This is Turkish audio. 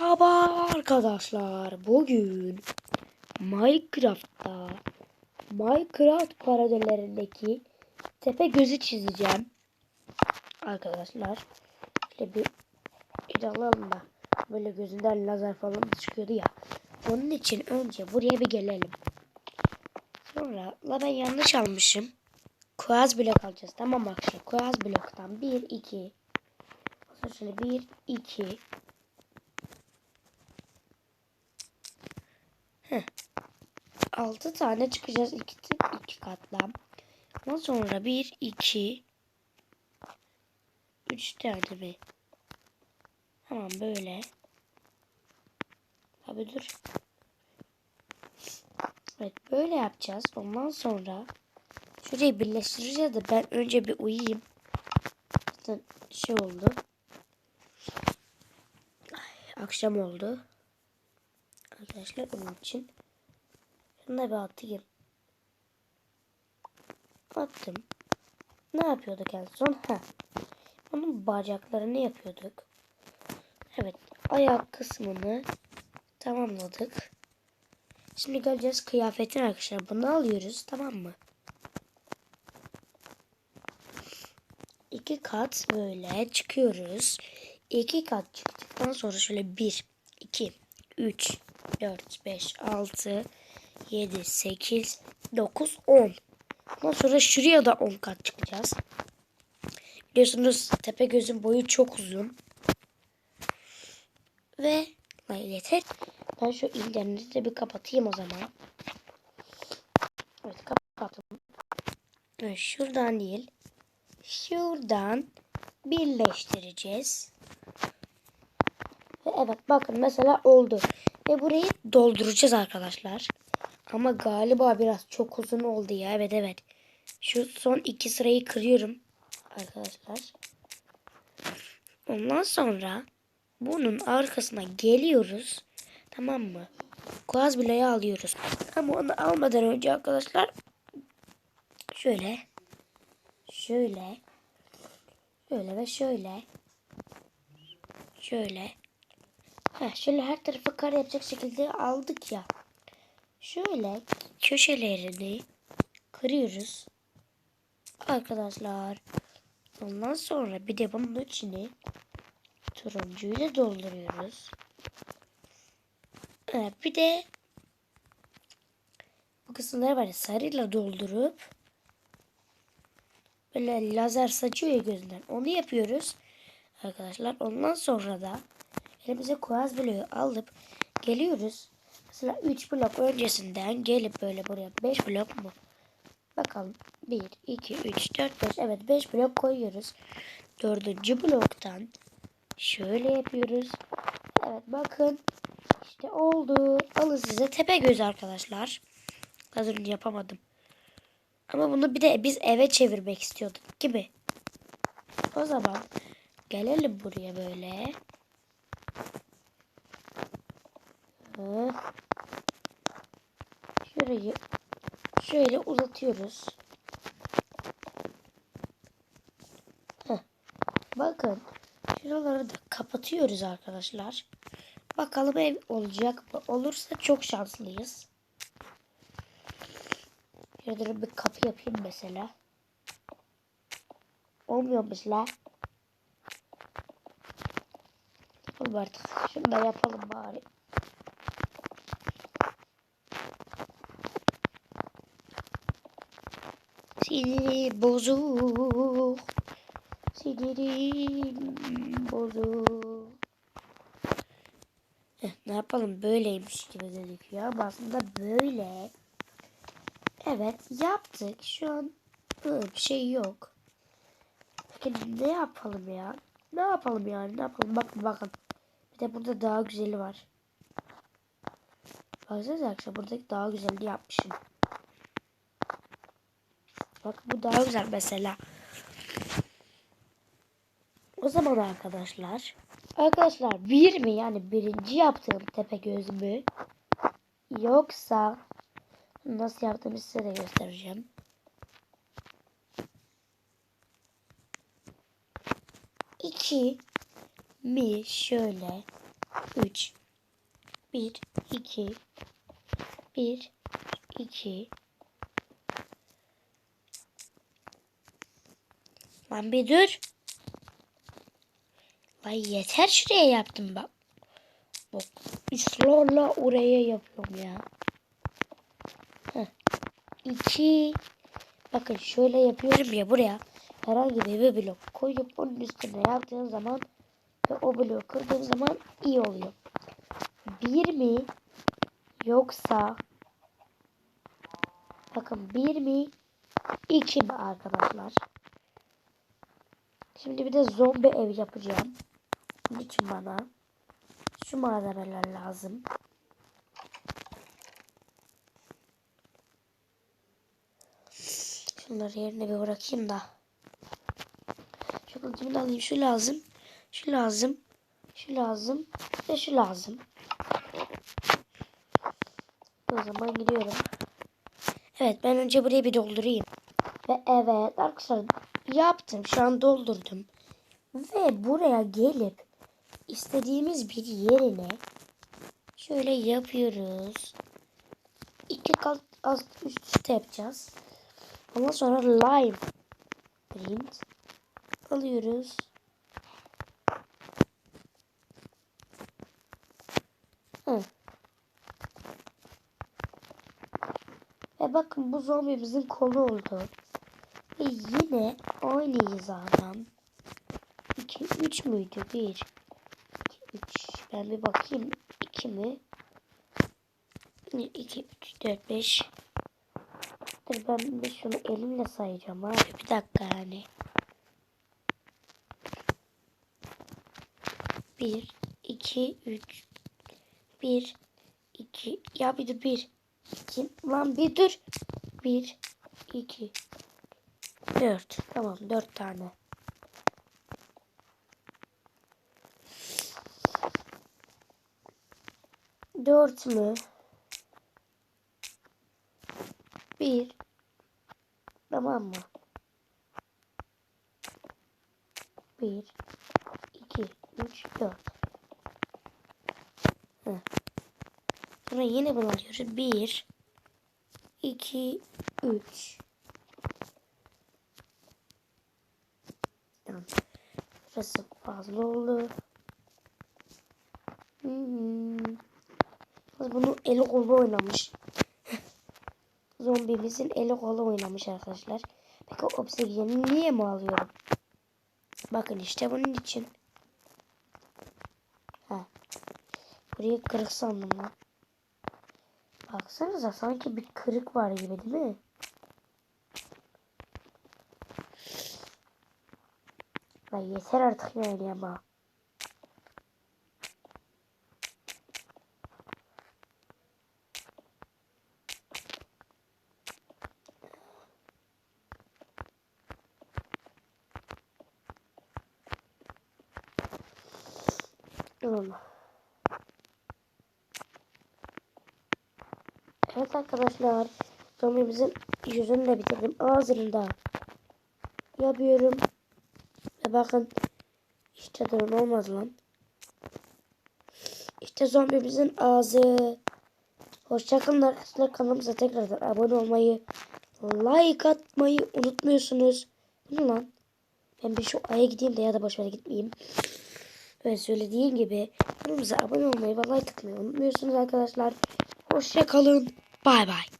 Merhaba arkadaşlar. Bugün Minecraft'ta Minecraft paralellerindeki tepe gözü çizeceğim. Arkadaşlar. Şöyle bir alalım da böyle gözünden lazer falan çıkıyordu ya. Onun için önce buraya bir gelelim. Sonra la ben yanlış almışım. Kuaz blok alacağız. Tamam mı arkadaşlar? Kuaz bloktan 1 2 Sonra şöyle 1 2 6 tane çıkacağız iki, iki katla. Ondan sonra 1, 2, 3 tane mi? Tamam böyle. Abi dur. Evet böyle yapacağız. Ondan sonra şurayı birleştireceğiz de ben önce bir uyuyayım. Zaten şey oldu. Ay, akşam oldu. Arkadaşlar onun için. Şunu da bir atayım. Attım. Ne yapıyorduk en son? Ha. Onun bacaklarını yapıyorduk. Evet. Ayak kısmını tamamladık. Şimdi geleceğiz kıyafetin arkadaşlar. Bunu alıyoruz. Tamam mı? İki kat böyle çıkıyoruz. İki kat çıktıktan sonra şöyle bir, iki, üç, dört, beş, altı, 7, 8, 9, 10. Ondan sonra şuraya da 10 kat çıkacağız. Biliyorsunuz tepe gözün boyu çok uzun. Ve yeter. Ben şu interneti de bir kapatayım o zaman. Evet kapattım. Evet, şuradan değil. Şuradan birleştireceğiz. Ve evet bakın mesela oldu. Ve burayı dolduracağız arkadaşlar. Ama galiba biraz çok uzun oldu ya. Evet evet. Şu son iki sırayı kırıyorum. Arkadaşlar. Ondan sonra bunun arkasına geliyoruz. Tamam mı? Kuaz bileği alıyoruz. Ama onu almadan önce arkadaşlar şöyle şöyle şöyle ve şöyle şöyle Heh, şöyle her tarafı kare yapacak şekilde aldık ya. Şöyle köşelerini kırıyoruz. Arkadaşlar. Ondan sonra bir de bunun içini turuncuyla dolduruyoruz. Evet, bir de bu kısımları ya sarıyla doldurup böyle lazer saçıyor ya gözünden. Onu yapıyoruz. Arkadaşlar ondan sonra da elimize kuaz bloğu alıp geliyoruz. Mesela 3 blok öncesinden gelip böyle buraya 5 blok mu? Bakalım. 1, 2, 3, 4, 5. Evet 5 blok koyuyoruz. Dördüncü bloktan şöyle yapıyoruz. Evet bakın. İşte oldu. Alın size tepe göz arkadaşlar. Az önce yapamadım. Ama bunu bir de biz eve çevirmek istiyorduk gibi. O zaman gelelim buraya böyle. Şurayı şöyle uzatıyoruz. Heh. Bakın şuraları da kapatıyoruz arkadaşlar. Bakalım ev olacak mı? Olursa çok şanslıyız. Şöyle bir kapı yapayım mesela. Olmuyor mesela. Yapalım artık. Şunu da yapalım bari. Siniri bozuk. Sinirim bozuk. Eh, ne yapalım böyleymiş gibi gözüküyor ama aslında böyle. Evet yaptık. Şu an bir şey yok. Peki ne yapalım ya? Ne yapalım yani? Ne yapalım? Bakın bakın. Bir de burada daha güzeli var. Baksanıza arkadaşlar buradaki daha güzelini yapmışım. Bak bu daha güzel mesela. O zaman arkadaşlar. Arkadaşlar bir mi yani birinci yaptığım tepe göz mü? Yoksa nasıl yaptığımı size de göstereceğim. İki mi şöyle 3 1 2 1 2 Lan bir dur. Vay yeter şuraya yaptım bak. Bak ısrarla oraya yapıyorum ya. Heh. İki. Bakın şöyle yapıyorum ya buraya. Herhangi bir blok koyup onun üstüne yaptığım zaman ve o bloğu kırdığım zaman iyi oluyor. Bir mi yoksa bakın bir mi iki mi arkadaşlar? Şimdi bir de zombi ev yapacağım. Bunun için bana şu malzemeler lazım. Şunları yerine bir bırakayım da. Şu kılıcımı alayım. Şu lazım. Şu lazım. Şu lazım. Ve şu lazım. O zaman gidiyorum. Evet ben önce burayı bir doldurayım. Ve evet arkadaşlar yaptım. Şu an doldurdum. Ve buraya gelip istediğimiz bir yerine şöyle yapıyoruz. İki kat az üst üste yapacağız. Ondan sonra lime print alıyoruz. Hı. Ve bakın bu zombimizin kolu oldu. Ve yine aynı hizadan 2 3 müydü? 1 2 3 ben bir bakayım 2 mi? 2 3 4 5 Dur ben bir şunu elimle sayacağım abi. Bir dakika yani. Bir, iki, üç. Bir, iki. Ya bir dur bir. İki. Lan bir dur. Bir, iki. Dört. Tamam dört tane. Dört mü? Bir. Tamam mı? Bir, iki, üç, dört. Sonra yine bunu alıyoruz. Bir, iki, üç. Tamam. Burası fazla oldu. Hmm. Bunu eli kolu oynamış. Zombimizin eli kolu oynamış arkadaşlar. Peki obsidiyeni niye mi alıyorum? Bakın işte bunun için. Ha. Burayı kırık sandım lan. Baksanıza sanki bir kırık var gibi değil mi? Lan yeter artık ama. Tamam. Evet arkadaşlar. Zombimizin yüzünü de bitirdim. Ağzını da yapıyorum. Ve bakın. İşte durun olmaz lan. İşte zombimizin ağzı. Hoşçakalın arkadaşlar. Kanalımıza tekrardan abone olmayı, like atmayı unutmuyorsunuz. Bu lan? Ben bir şu aya gideyim de ya da boşver gitmeyeyim. Ve söylediğim gibi kanalımıza abone olmayı ve like atmayı unutmuyorsunuz arkadaşlar. Hoşça kalın. Bay bay.